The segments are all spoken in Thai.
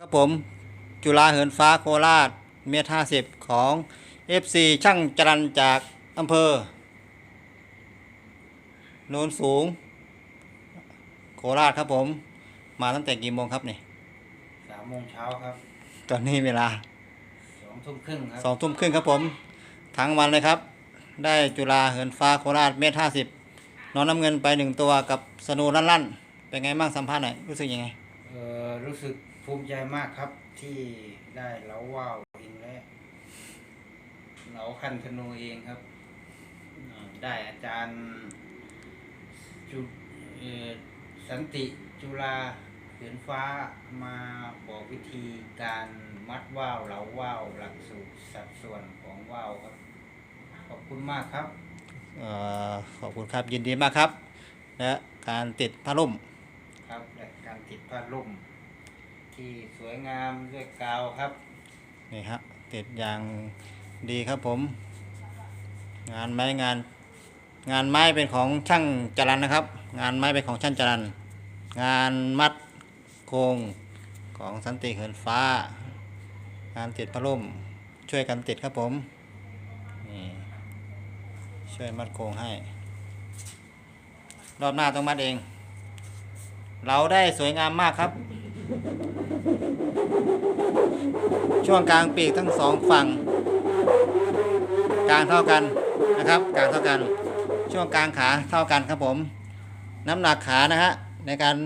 ครับผมจุฬาเหินฟ้าโคราชเมตรห้าสิบของ FC ช่างจรันจากอำเภอโนนสูง โคราชครับผม มาตั้งแต่กี่โมงครับเนี่ยสามโมงเช้าครับ ตอนนี้เวลาสองทุ่มครึ่งครับสองทุ่มครึ่งครับผม ทั้งวันเลยครับ ได้จุฬาเหินฟ้าโคราชเมตรห้าสิบนอนน้ำเงินไปหนึ่งตัวกับสนูลั่นลั่นๆเป็นไงบ้างสัมภาษณ์หน่อยรู้สึกยังไง เอ่อ รู้สึกภูมิใจมากครับที่ได้เล้าว่าวเองและเหลาคันธนูเองครับอ่าได้อาจารย์จุเอ่อสันติจุฬาเหินฟ้ามาบอกวิธีการมัดว่าวเหลาว่าวหลักสูตรสัดส่วนของว่าวครับ ขอบคุณมากครับเอ่อขอบคุณครับยินดีมากครับ และการติดผ้าร่มครับและการติดผ้าลุ่ม ที่สวยงามด้วยกาวครับ นี่ครับติดอย่างดีครับผม งานไม้งาน งานไม้เป็นของช่างจรันนะครับ งานไม้เป็นของช่างจรัน งานมัดโครงของสันติเหินฟ้า งานติดพระร่มช่วยกันติดครับผมนี่ช่วยมัดโครงให้ รอบหน้าต้องมัดเอง เราได้สวยงามมากครับ ช่วงกลางปีกทั้งสองฝั่งกลางเท่ากันนะครับกลางเท่ากัน ช่วงกลางขาเท่ากันครับผม น้ำหนักขานะฮะในการ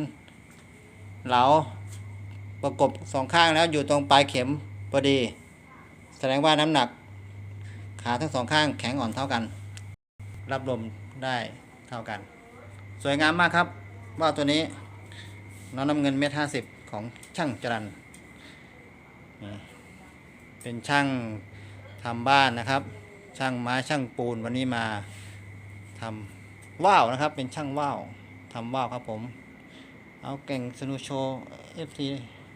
เหลาประกบสองข้างแล้วอยู่ตรงปลายเข็มพอดี แสดงว่าน้ำหนักขาทั้งสองข้างแข็งอ่อนเท่ากัน รับลมได้เท่ากัน สวยงามมากครับ ว่าตัวนี้น้องน้ำเงินเมตรห้าสิบของช่างจรัน เป็นช่างทำบ้านนะครับ ช่างไม้ช่างปูนวันนี้มาทำว่าวนะครับ เป็นช่างว่าวทำว่าวครับผม เอาเก่งสนุโชเอฟซี